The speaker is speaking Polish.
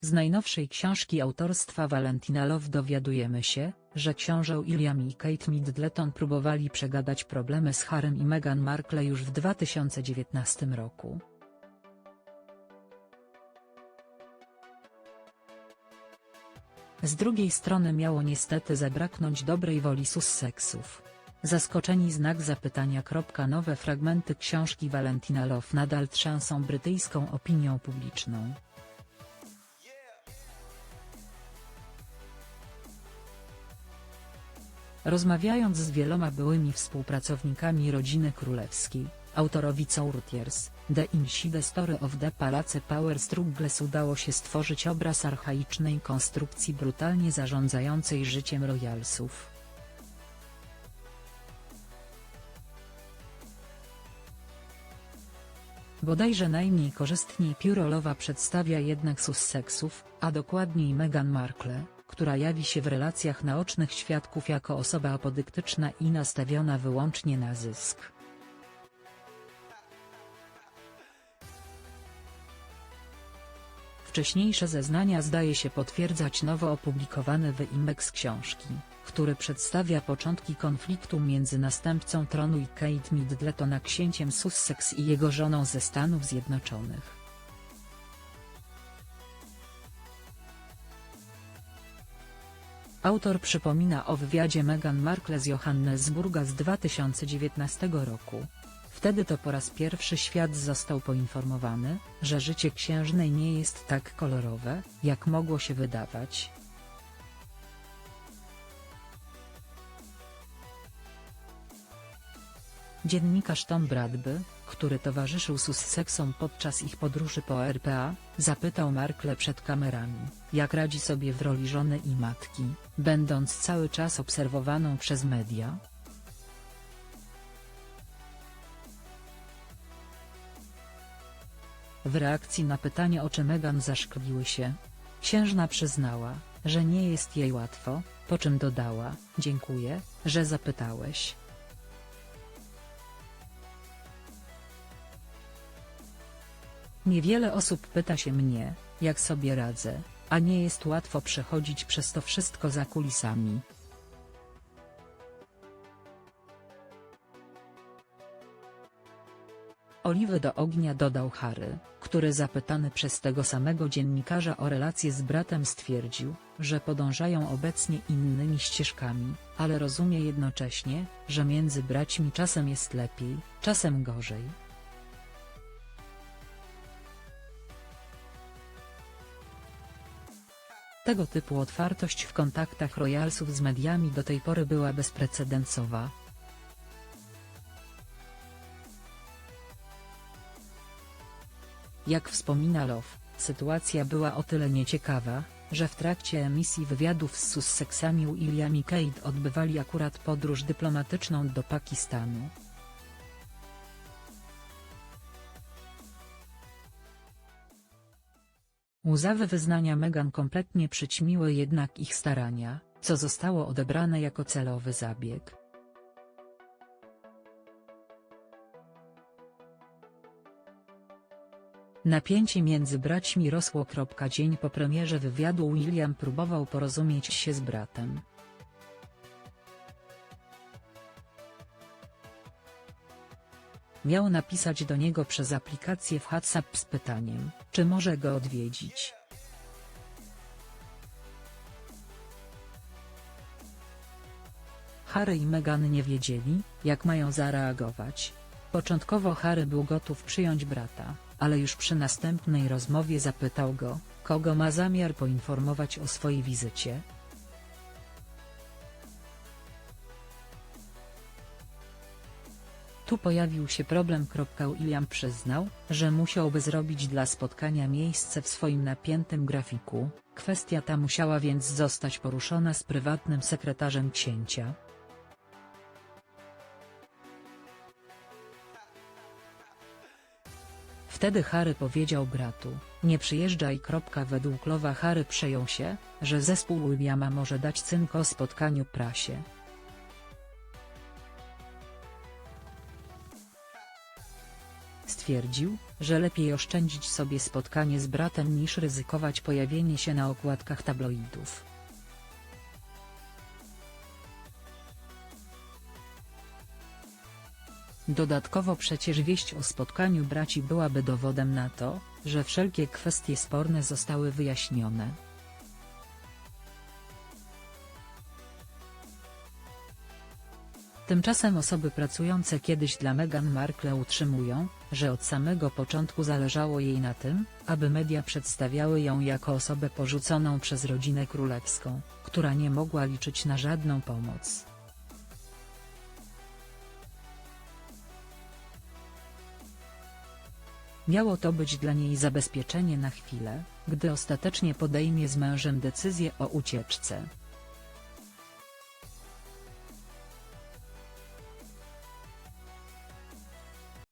Z najnowszej książki autorstwa Valentina Love dowiadujemy się, że książę William i Kate Middleton próbowali przegadać problemy z Harrym i Meghan Markle już w 2019 roku. Z drugiej strony miało niestety zabraknąć dobrej woli Sussexów. Zaskoczeni znak zapytania. Nowe fragmenty książki Valentina Love nadal trzęsą brytyjską opinią publiczną. Rozmawiając z wieloma byłymi współpracownikami rodziny królewskiej, autorowicą Rutiers, The Inside Story of the Palace Power Struggles udało się stworzyć obraz archaicznej konstrukcji brutalnie zarządzającej życiem royalsów. Bodajże najmniej korzystniej Piórolowa przedstawia jednak Sussexów, a dokładniej Meghan Markle, która jawi się w relacjach naocznych świadków jako osoba apodyktyczna i nastawiona wyłącznie na zysk. Wcześniejsze zeznania zdaje się potwierdzać nowo opublikowany wyimek z książki, który przedstawia początki konfliktu między następcą tronu i Kate Middleton a księciem Sussex i jego żoną ze Stanów Zjednoczonych. Autor przypomina o wywiadzie Meghan Markle z Johannesburga z 2019 roku. Wtedy to po raz pierwszy świat został poinformowany, że życie księżnej nie jest tak kolorowe, jak mogło się wydawać. Dziennikarz Tom Bradby, który towarzyszył Sussexom podczas ich podróży po RPA, zapytał Markle przed kamerami, jak radzi sobie w roli żony i matki, będąc cały czas obserwowaną przez media. W reakcji na pytanie oczy Meghan zaszkliły się. Księżna przyznała, że nie jest jej łatwo, po czym dodała, dziękuję, że zapytałeś. Niewiele osób pyta się mnie, jak sobie radzę, a nie jest łatwo przechodzić przez to wszystko za kulisami. Oliwy do ognia dodał Harry, który zapytany przez tego samego dziennikarza o relacje z bratem stwierdził, że podążają obecnie innymi ścieżkami, ale rozumie jednocześnie, że między braćmi czasem jest lepiej, czasem gorzej. Tego typu otwartość w kontaktach royalsów z mediami do tej pory była bezprecedensowa. Jak wspomina Love, sytuacja była o tyle nieciekawa, że w trakcie emisji wywiadów z Sussexami William i Kate odbywali akurat podróż dyplomatyczną do Pakistanu. Łzawe wyznania Meghan kompletnie przyćmiły jednak ich starania, co zostało odebrane jako celowy zabieg. Napięcie między braćmi rosło. Dzień po premierze wywiadu William próbował porozumieć się z bratem. Miał napisać do niego przez aplikację w WhatsApp z pytaniem, czy może go odwiedzić. Harry i Meghan nie wiedzieli, jak mają zareagować. Początkowo Harry był gotów przyjąć brata, ale już przy następnej rozmowie zapytał go, kogo ma zamiar poinformować o swojej wizycie. Tu pojawił się problem. William przyznał, że musiałby zrobić dla spotkania miejsce w swoim napiętym grafiku, kwestia ta musiała więc zostać poruszona z prywatnym sekretarzem księcia. Wtedy Harry powiedział bratu, nie przyjeżdżaj. Według Lowa Harry przejął się, że zespół Williama może dać cynk o spotkaniu prasie. Stwierdził, że lepiej oszczędzić sobie spotkanie z bratem niż ryzykować pojawienie się na okładkach tabloidów. Dodatkowo przecież wieść o spotkaniu braci byłaby dowodem na to, że wszelkie kwestie sporne zostały wyjaśnione. Tymczasem osoby pracujące kiedyś dla Meghan Markle utrzymują, że od samego początku zależało jej na tym, aby media przedstawiały ją jako osobę porzuconą przez rodzinę królewską, która nie mogła liczyć na żadną pomoc. Miało to być dla niej zabezpieczenie na chwilę, gdy ostatecznie podejmie z mężem decyzję o ucieczce.